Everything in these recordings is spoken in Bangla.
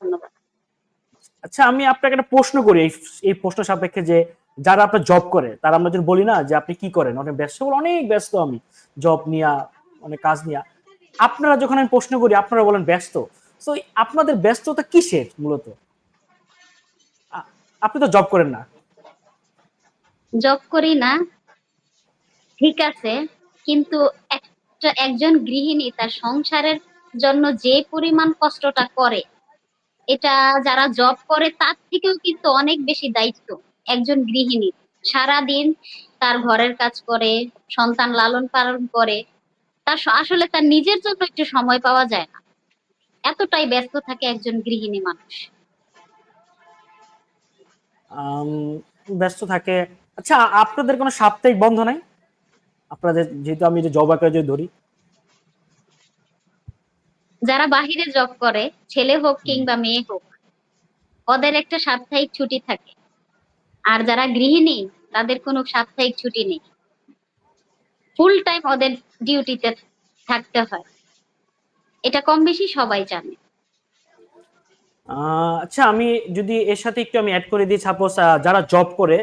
ধন্যবাদ। আচ্ছা আমি আপনাকে একটা প্রশ্ন করি এই এই প্রশ্ন সাপেক্ষে যে যারা আপনার জব করে তারা আমরা যদি বলি না যে আপনি কি করেন অনেক ব্যস্ত অনেক ব্যস্ত আমি জব নিয়া অনেক কাজ নিয়া। আপনারা যখন আমি প্রশ্ন করি আপনারা বলেন ব্যস্ত। তো আপনাদের ব্যস্ততা কিসের মূলত? আপনি তো জব করেন না। জব করি না ঠিক আছে কিন্তু একটা একজন গৃহিণী তার সংসারের জন্য যে পরিমাণ কষ্টটা করে এটা যারা জব করে, তার থেকেও কিন্তু অনেক বেশি দায়িত্ব একজন গৃহিণী। সারা দিন তার ঘরের কাজ করে, সন্তান লালন পালন করে। তার আসলে তার নিজের জন্য একটু সময় পাওয়া যায় না। এতটাই ব্যস্ত থাকে একজন গৃহিণী মানুষ। ব্যস্ত থাকে। আচ্ছা আপনাদের কোনো সাপ্তাহিক বন্ধ নাই? আপনাদের যেহেতু আমি জব আকারে যদি ধরি। যারা বাহিরে জব করে ছেলে হোক কিংবা মেয়ে হোক ওদের একটা সাপ্তাহিক ছুটি থাকে। আর যারা গৃহিণী তাদের কোনো সাপ্তাহিক ছুটি নেই। ফুল টাইম ওদের ডিউটিতে থাকতে হয়। এটা কম বেশি সবাই জানে। আচ্ছা আমি যদি এর সাথে একটু আমি অ্যাড করে দিই সাপোজ যারা জব করে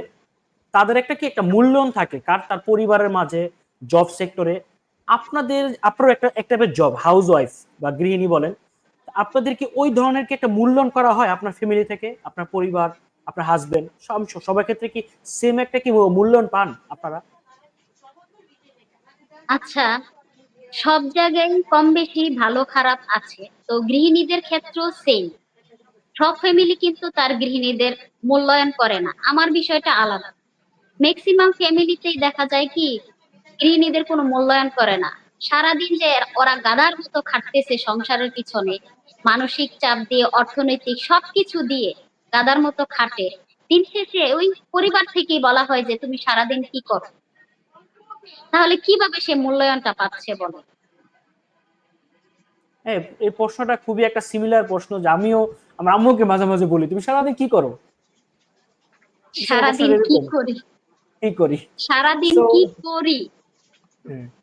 তাদের একটা কি একটা মূল্যায়ন থাকে? কার তার পরিবারের মাঝে জব সেক্টরে আপনাদের আপনার একটা একটা জব হাউস ওয়াইফ বা গৃহিণী বলেন আপনাদের কি ওই ধরনের কি একটা মূল্যায়ন করা হয় আপনার ফ্যামিলি থেকে, আপনার পরিবার, আপনার হাজবেন্ড সবার ক্ষেত্রে কি সেম একটা কি মূল্যায়ন পান আপনারা? আচ্ছা সব জায়গায় কম বেশি ভালো খারাপ আছে, তো গৃহিণীদের ক্ষেত্রেও সেম সব ফ্যামিলি কিন্তু তার গৃহিণীদের মূল্যায়ন করে না। আমার বিষয়টা আলাদা। ম্যাক্সিমাম ফ্যামিলিতেই দেখা যায় কি গৃহিণীদের কোনো মূল্যায়ন করে না। সারাদিন যে ওরা গাদার মতো খাটতেছে সংসারের পিছনে মানসিক চাপ দিয়ে অর্থনৈতিক সবকিছু দিয়ে গাদার মতো খাটে। দিন শেষে ওই পরিবার থেকেই বলা হয় যে তুমি সারাদিন কি করো? তাহলে কীভাবে সে মূল্যায়নটা পাচ্ছে বলো? হ্যাঁ এই প্রশ্নটা খুবই একটা সিমিলার প্রশ্ন যে আমিও আমার আম্মুকে মাঝে মাঝে বলি তুমি সারাদিন কি করো? সারাদিন কি করি? কি করি? সারাদিন কি করি? হ্যাঁ।